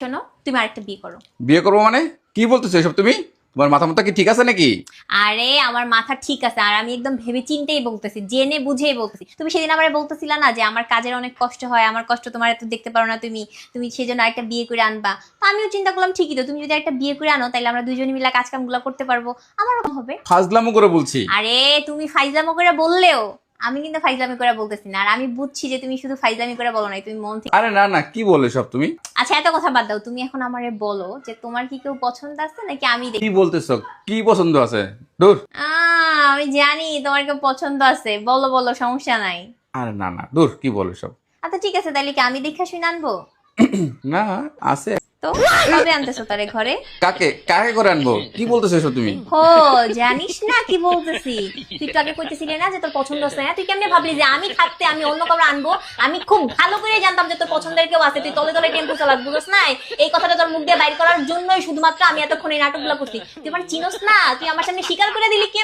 শোনো তুমি আরেকটা বিয়ে করো। বিয়ে করব মানে? কি বলতেছো এসব তুমি? তোমার মাথা মাথা কি ঠিক আছে নাকি? আরে আমার মাথা ঠিক আছে আর আমি একদম ভেবে চিন্তেই বলতেছি জেনে বুঝেই বলতেছি। তুমি সেদিন আমার বলতেছিলা না যে আমার কাজের অনেক কষ্ট হয় আমার কষ্ট তোমার এত দেখতে পারো না তুমি তুমি সেই জন্য একটা বিয়ে করে আনবা। তো আমিও চিন্তা করলাম ঠিকই তো তুমি যদি একটা বিয়ে করে আনো তাহলে আমরা দুজনে মিলে কাজ কামগুলো করতে পারব। আমারও হবে। ফাজলামো করে বলছি। আরে তুমি ফাইজলামো করে বললেও আমি কিন্তু ফাইজলামি করে বলতেছি না। আর আমি বুঝছি যে তুমি শুধু ফাইজলামি করে বলো নাই তুমি মন থেকে আরে না না কি বলে সব তুমি? আচ্ছা এত কথা বাদ দাও। তুমি এখন আমারে বলো যে তোমার কি কেউ পছন্দ আছে নাকি আমি দেখি? কি বলতেছো? কি পছন্দ আছে? দূর। আহ, আমি জানি তোমার কেউ পছন্দ আছে। বলো বলো সমস্যা নাই। আরে না না দূর কি বলে সব? আচ্ছা ঠিক আছে তাহলে কি আমি দেখা শুনে আনব? না আছে তো কবে আনতেছো তারে ঘরে? কাকে? কাকে করে আনব? কি বলতেছো এসব তুমি? ও জানিস না কি বলতেছি? তুই তো আগে কইতেছিলি না যে তোর পছন্দ না। তুই কেমনে ভাবলি যে আমি থাকতে আমি অন্য কাউকে আনব? আমি খুব ভালো করে জানতাম যে তোর পছন্দের কেউ আছে। তুই তলে তলে টেম্পু চালাস বুঝছ না এই কথাটা তোর মুখ দিয়ে বাইর করার জন্যই শুধুমাত্র আমি এতক্ষণ এই নাটকগুলো করছি। তুই মানে চিনোস না? তুই আমার সামনে স্বীকার করে দিলি কেন?